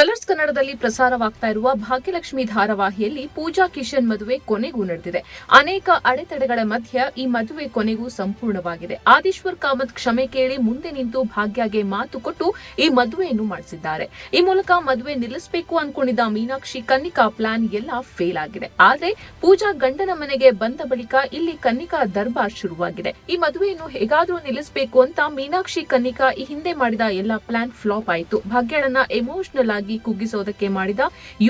Colours ಕನ್ನಡದಲ್ಲಿ ಪ್ರಸಾರವಾಗ್ತಾ ಇರುವ ಭಾಗ್ಯಲಕ್ಷ್ಮಿ ಧಾರಾವಾಹಿಯಲ್ಲಿ ಪೂಜಾ ಕಿಶನ್ ಮದುವೆ ಕೊನೆಗೂ ನಡೆದಿದೆ. ಅನೇಕ ಅಡೆತಡೆಗಳ ಮಧ್ಯ ಈ ಮದುವೆ ಕೊನೆಗೂ ಸಂಪೂರ್ಣವಾಗಿದೆ. ಆದೀಶ್ವರ್ ಕಾಮತ್ ಕ್ಷಮೆ ಕೇಳಿ ಮುಂದೆ ನಿಂತು ಭಾಗ್ಯಗೆ ಮಾತು ಕೊಟ್ಟು ಈ ಮದುವೆಯನ್ನು ಮಾಡಿಸಿದ್ದಾರೆ. ಈ ಮೂಲಕ ಮದುವೆ ನಿಲ್ಲಿಸಬೇಕು ಅನ್ಕೊಂಡಿದ್ದ ಮೀನಾಕ್ಷಿ ಕನ್ನಿಕಾ ಪ್ಲಾನ್ ಎಲ್ಲ ಫೇಲ್ ಆಗಿದೆ. ಆದ್ರೆ ಪೂಜಾ ಗಂಡನ ಮನೆಗೆ ಬಂದ ಬಳಿಕ ಇಲ್ಲಿ ಕನ್ನಿಕಾ ದರ್ಬಾರ್ ಶುರುವಾಗಿದೆ. ಈ ಮದುವೆಯನ್ನು ಹೇಗಾದ್ರೂ ನಿಲ್ಲಿಸಬೇಕು ಅಂತ ಮೀನಾಕ್ಷಿ ಕನ್ನಿಕಾ ಈ ಹಿಂದೆ ಮಾಡಿದ ಎಲ್ಲ ಪ್ಲಾನ್ ಫ್ಲಾಪ್ ಆಯಿತು. ಭಾಗ್ಯಳನ್ನ ಎಮೋಷನಲ್ ಆಗಿ ಕುಗ್ಗಿಸೋದಕ್ಕೆ ಮಾಡಿದ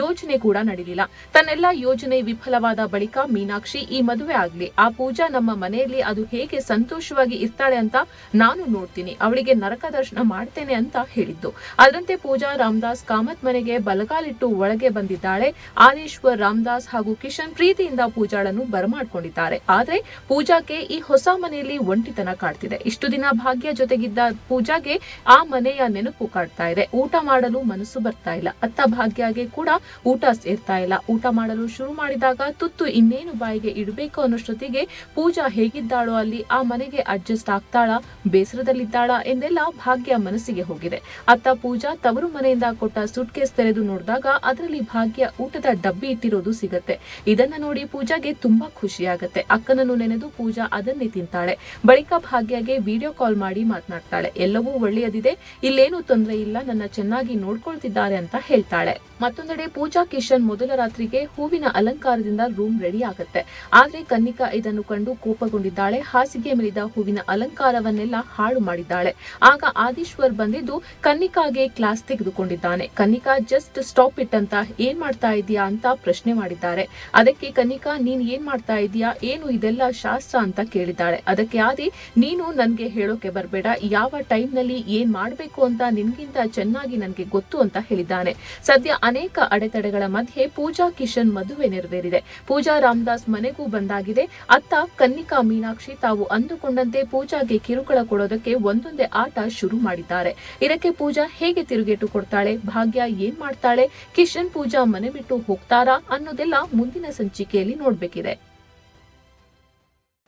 ಯೋಜನೆ ಕೂಡ ನಡೆಯಲಿಲ್ಲ ತನ್ನೆಲ್ಲ ಯೋಜನೆ ವಿಫಲವಾದ ಬಳಿಕ ಮೀನಾಕ್ಷಿ ಈ ಮದುವೆ ಆಗ್ಲಿ, ಆ ಪೂಜಾ ನಮ್ಮ ಮನೆಯಲ್ಲಿ ಅದು ಹೇಗೆ ಸಂತೋಷವಾಗಿ ಇರ್ತಾಳೆ ಅಂತ ನಾನು ನೋಡ್ತೀನಿ, ಅವಳಿಗೆ ನರಕ ದರ್ಶನ ಮಾಡ್ತೇನೆ ಅಂತ ಹೇಳಿದ್ದು. ಅದರಂತೆ ಪೂಜಾ ರಾಮದಾಸ್ ಕಾಮತ್ ಮನೆಗೆ ಬಲಗಾಲಿಟ್ಟು ಒಳಗೆ ಬಂದಿದ್ದಾಳೆ. ಆದೇಶ್ವರ್ ರಾಮದಾಸ್ ಹಾಗೂ ಕಿಶನ್ ಪ್ರೀತಿಯಿಂದ ಪೂಜಾಳನ್ನು ಬರಮಾಡಿಕೊಂಡಿದ್ದಾರೆ. ಆದ್ರೆ ಪೂಜಾಕ್ಕೆ ಈ ಹೊಸ ಮನೆಯಲ್ಲಿ ಒಂಟಿತನ ಕಾಡ್ತಿದೆ. ಇಷ್ಟು ದಿನ ಭಾಗ್ಯ ಜೊತೆಗಿದ್ದ ಪೂಜಾಗೆ ಆ ಮನೆಯ ನೆನಪು ಕಾಡ್ತಾ ಇದೆ. ಊಟ ಮಾಡಲು ಮನಸ್ಸು ಬರ್ತಾ ಇಲ್ಲ. ಅತ್ತ ಭಾಗ್ಯಗೆ ಕೂಡ ಊಟ ಸೇರ್ತಾ ಇಲ್ಲ. ಊಟ ಮಾಡಲು ಶುರು ಮಾಡಿದಾಗ ತುತ್ತು ಇನ್ನೇನು ಬಾಯಿಗೆ ಇಡಬೇಕು ಅನ್ನೋಷ್ಟೊತ್ತಿಗೆ ಪೂಜಾ ಹೇಗಿದ್ದಾಳೋ ಅಲ್ಲಿ ಆ ಮನೆಗೆ ಅಡ್ಜಸ್ಟ್ ಆಗ್ತಾಳ, ಬೇಸರದಲ್ಲಿದ್ದಾಳ ಎಂದೆಲ್ಲ ಭಾಗ್ಯ ಮನಸ್ಸಿಗೆ ಹೋಗಿದೆ. ಅತ್ತ ಪೂಜಾ ತವರು ಮನೆಯಿಂದ ಕೊಟ್ಟ ಸುಟ್ಕೇಸ್ ತೆರೆದು ನೋಡಿದಾಗ ಅದರಲ್ಲಿ ಭಾಗ್ಯ ಊಟದ ಡಬ್ಬಿ ಇಟ್ಟಿರೋದು ಸಿಗತ್ತೆ. ಇದನ್ನ ನೋಡಿ ಪೂಜಾಗೆ ತುಂಬಾ ಖುಷಿಯಾಗತ್ತೆ. ಅಕ್ಕನನ್ನು ನೆನೆದು ಪೂಜಾ ಅದನ್ನೇ ತಿಂತಾಳೆ. ಬಳಿಕ ಭಾಗ್ಯಗೆ ವಿಡಿಯೋ ಕಾಲ್ ಮಾಡಿ ಮಾತನಾಡ್ತಾಳೆ. ಎಲ್ಲವೂ ಒಳ್ಳೆಯದಿದೆ. ಇಲ್ಲೇನು ತೊಂದರೆ ಇಲ್ಲ. ನನ್ನ ಚೆನ್ನಾಗಿ ನೋಡ್ಕೊಳ್ತಿದ್ದಾರೆ ಅಂತ ಹೇಳ್ತಾಳೆ. ಮತ್ತೊಂದೆಡೆ ಪೂಜಾ ಕಿಶನ್ ಮೊದಲ ರಾತ್ರಿಗೆ ಹೂವಿನ ಅಲಂಕಾರದಿಂದ ರೂಮ್ ರೆಡಿ ಆಗುತ್ತೆ. ಆದ್ರೆ ಕನ್ನಿಕಾ ಇದನ್ನು ಕಂಡು ಕೋಪಗೊಂಡಿದ್ದಾಳೆ. ಹಾಸಿಗೆ ಮೇಲಿದ ಹೂವಿನ ಅಲಂಕಾರವನ್ನೆಲ್ಲ ಹಾಳು ಮಾಡಿದ್ದಾಳೆ. ಆಗ ಆದೀಶ್ವರ್ ಬಂದಿದ್ದು ಕನ್ನಿಕಾಗೆ ಕ್ಲಾಸ್ ತೆಗೆದುಕೊಂಡಿದ್ದಾನೆ. ಕನ್ನಿಕಾ, ಜಸ್ಟ್ ಸ್ಟಾಪ್ ಇಟ್ ಅಂತ ಏನ್ ಮಾಡ್ತಾ ಇದೀಯಾ ಅಂತ ಪ್ರಶ್ನೆ ಮಾಡಿದ್ದಾರೆ. ಅದಕ್ಕೆ ಕನ್ನಿಕಾ, ನೀನ್ ಏನ್ ಮಾಡ್ತಾ ಇದೀಯಾ ಏನು ಇದೆಲ್ಲ ಶಾಸ್ತ್ರ ಅಂತ ಕೇಳಿದ್ದಾಳೆ. ಅದಕ್ಕೆ ಆದಿ, ನೀನು ನನ್ಗೆ ಹೇಳೋಕೆ ಬರಬೇಡ. ಯಾವ ಟೈಮ್ನಲ್ಲಿ ಏನ್ ಮಾಡ್ಬೇಕು ಅಂತ ನಿನ್ಗಿಂತ ಚೆನ್ನಾಗಿ ನನ್ಗೆ ಗೊತ್ತು ಅಂತ ಹೇಳಿದ್ದಾನೆ. ಸದ್ಯ ಅನೇಕ ಅಡೆತಡೆಗಳ ಮಧ್ಯೆ ಪೂಜಾ ಕಿಶನ್ ಮದುವೆ ನೆರವೇರಿದೆ. ಪೂಜಾ ರಾಮದಾಸ್ ಮನೆಗೂ ಬಂದಾಗಿದೆ. ಅತ್ತ ಕನ್ನಿಕಾ ಮೀನಾಕ್ಷಿ ತಾವು ಅಂದುಕೊಂಡಂತೆ ಪೂಜಾಗೆ ಕಿರುಕುಳ ಕೊಡೋದಕ್ಕೆ ಒಂದೊಂದೇ ಆಟ ಶುರು ಮಾಡಿದ್ದಾರೆ. ಇದಕ್ಕೆ ಪೂಜಾ ಹೇಗೆ ತಿರುಗೇಟು ಕೊಡ್ತಾಳೆ? ಭಾಗ್ಯ ಏನ್ ಮಾಡ್ತಾಳೆ? ಕಿಶನ್ ಪೂಜಾ ಮನೆ ಬಿಟ್ಟು ಹೋಗ್ತಾರಾ ಅನ್ನೋದೆಲ್ಲ ಮುಂದಿನ ಸಂಚಿಕೆಯಲ್ಲಿ ನೋಡಬೇಕಿದೆ.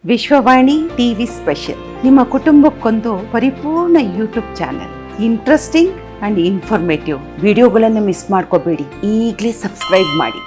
Vishwavani TV special. ನಿಮ್ಮ ಕುಟುಂಬಕ್ಕೊಂದು ಪರಿಪೂರ್ಣ YouTube channel. Interesting and informative ವಿಡಿಯೋಗಳನ್ನು ಮಿಸ್ ಮಾಡ್ಕೋಬೇಡಿ. ಈಗಲೇ ಸಬ್ಸ್ಕ್ರೈಬ್ ಮಾಡಿ.